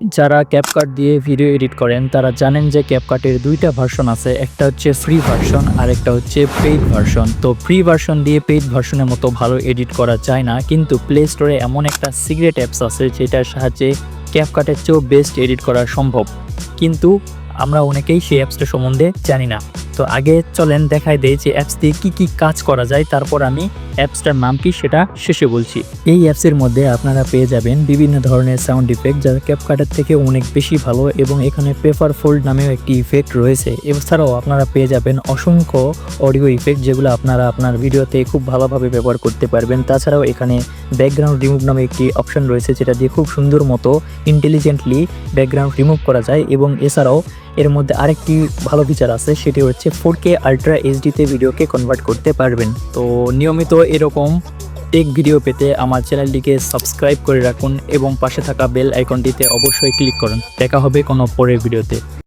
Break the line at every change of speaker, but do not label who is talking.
যারা ক্যাপকাট দিয়ে video edit করেন, তারা জানেন যে ক্যাপকাটের দুইটা ভার্সন আছে। একটা হচ্ছে ফ্রি ভার্সন আর একটা হচ্ছে পেইড ভার্সন তো ফ্রি ভার্সন দিয়ে পেইড ভার্সনের মতো ভালো এডিট করা যায় না, কিন্তু প্লে স্টোরে এমন একটা সিক্রেট অ্যাপস আছে, যেটার সাহায্যে ক্যাপকাটের চেয়েও বেস্ট এডিট করা সম্ভব। কিন্তু আমরা অনেকেই সেই অ্যাপসটা সম্বন্ধে জানি না। তো আগে চলেন দেখাই দেয় যে অ্যাপস দিয়ে কী কী কাজ করা যায়, তারপর আমি অ্যাপসটার নাম কি সেটা শেষে বলছি। এই অ্যাপসের মধ্যে আপনারা পেয়ে যাবেন বিভিন্ন ধরনের সাউন্ড ইফেক্ট যা ক্যাপকাটার থেকে অনেক বেশি ভালো এবং এখানে পেপার ফোল্ড নামেও একটি ইফেক্ট রয়েছে। এছাড়াও আপনারা পেয়ে যাবেন অসংখ্য অডিও ইফেক্ট যেগুলো আপনারা আপনার ভিডিওতে খুব ভালোভাবে ব্যবহার করতে পারবেন। তাছাড়াও এখানে ব্যাকগ্রাউন্ড রিমুভ নামে একটি অপশন রয়েছে যেটা দিয়ে খুব সুন্দর মতো ইন্টেলিজেন্টলি ব্যাকগ্রাউন্ড রিমুভ করা যায় এবং এছাড়াও এর মধ্যে আরেকটি ভালো ফিচার আছে, সেটি হচ্ছে ফোর কে আলট্রা এইচডিতে ভিডিওকে কনভার্ট করতে পারবেন। তো নিয়মিত এরকম টেক ভিডিও পেতে আমার চ্যানেলটিকে সাবস্ক্রাইব করে রাখুন এবং পাশে থাকা বেল আইকনটিতে অবশ্যই ক্লিক করুন। দেখা হবে কোনো পরের ভিডিওতে